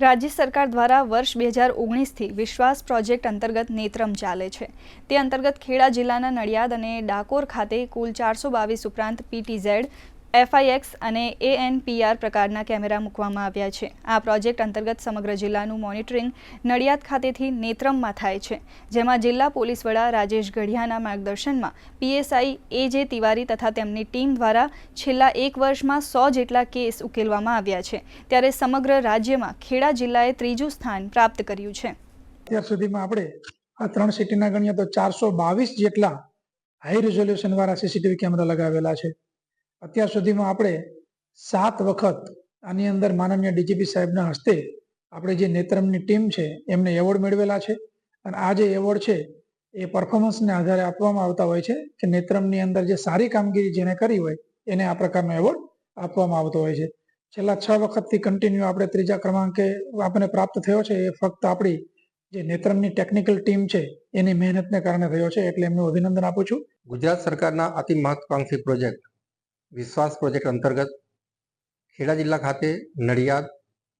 રાજ્ય સરકાર દ્વારા વર્ષ બે હજાર ઓગણીસથી વિશ્વાસ પ્રોજેક્ટ અંતર્ગત નેત્રમ ચાલે છે. તે અંતર્ગત ખેડા જિલ્લાના નડિયાદ અને ડાકોર ખાતે કુલ ચારસો બાવીસ ઉપરાંત પીટીઝેડ એફઆઈએક્સ અને એએનપીઆર પ્રકારના કેમેરા મૂકવામાં આવ્યા છે. આ પ્રોજેક્ટ અંતર્ગત સમગ્ર જિલ્લાનું મોનિટરિંગ નડિયાદ ખાતેથી નેત્રમમાં થાય છે, જેમાં જિલ્લા પોલીસ વડા રાજેશ ગઢિયાના માર્ગદર્શનમાં પીએસઆઈ એ જે તિવારી તથા તેમની ટીમ દ્વારા છેલ્લા એક વર્ષમાં સો જેટલા કેસ ઉકેલવામાં આવ્યા છે. ત્યારે સમગ્ર રાજ્યમાં ખેડા જિલ્લાએ ત્રીજું સ્થાન પ્રાપ્ત કર્યું છે. અત્યાર સુધીમાં આપણે આ ત્રણ સિટીના ગણીએ તો ચારસો બાવીસ જેટલા હાઈ રિઝોલ્યુશન વાળા સીસીટીવી કેમેરા લગાવેલા છે. અત્યાર સુધીમાં આપણે સાત વખત આની અંદર માનનીય ડીજીપી સાહેબના હસ્તે આપણે જે નેત્રમની ટીમ છે, એમને એવોર્ડ મેળવેલા છે. અને આ જે એવોર્ડ છે, એ પરફોર્મન્સને આધારે આપવામાં આવતા હોય છે કે નેત્રમની અંદર જે સારી કામગીરી જેને કરી હોય, એને આ પ્રકારનો એવોર્ડ આપવામાં આવતો હોય છે. છેલ્લા છ વખતથી કન્ટિન્યુ આપણે ત્રીજા ક્રમાંકે આપણને પ્રાપ્ત થયો છે. એ ફક્ત આપણી જે નેત્રમની ટેકનિકલ ટીમ છે, એની મહેનતને કારણે થયો છે. એટલે એમનું અભિનંદન આપું છું. ગુજરાત સરકારના અતિ મહત્વાકાંક્ષી પ્રોજેક્ટ વિશ્વાસ પ્રોજેક્ટ અંતર્ગત ખેડા જિલ્લા ખાતે નડિયાદ,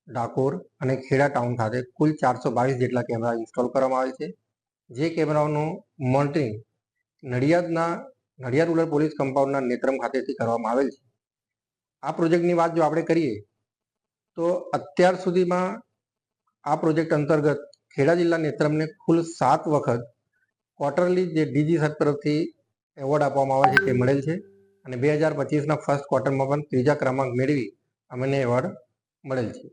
ડાકોર અને ખેડા ટાઉન ખાતે કુલ ચારસો બાવીસ જેટલા કેમેરા ઇન્સ્ટોલ કરવામાં આવેલ છે. જે કેમેરાઓનું મોનિટરિંગ નડિયાદના, નડિયાદ રૂરલ પોલીસ કમ્પાઉન્ડના નેત્રમ ખાતેથી કરવામાં આવેલ છે. આ પ્રોજેક્ટની વાત જો આપણે કરીએ, તો અત્યાર સુધીમાં આ પ્રોજેક્ટ અંતર્ગત ખેડા જિલ્લા નેત્રમને કુલ સાત વખત ક્વાર્ટરલી જે ડીજી સર તરફથી એવોર્ડ આપવામાં આવે છે તે મળેલ છે. અને બે હજાર પચીસના ફર્સ્ટ ક્વાર્ટરમાં પણ ત્રીજા ક્રમાંક મેળવી અમને એવોર્ડ મળેલ છે.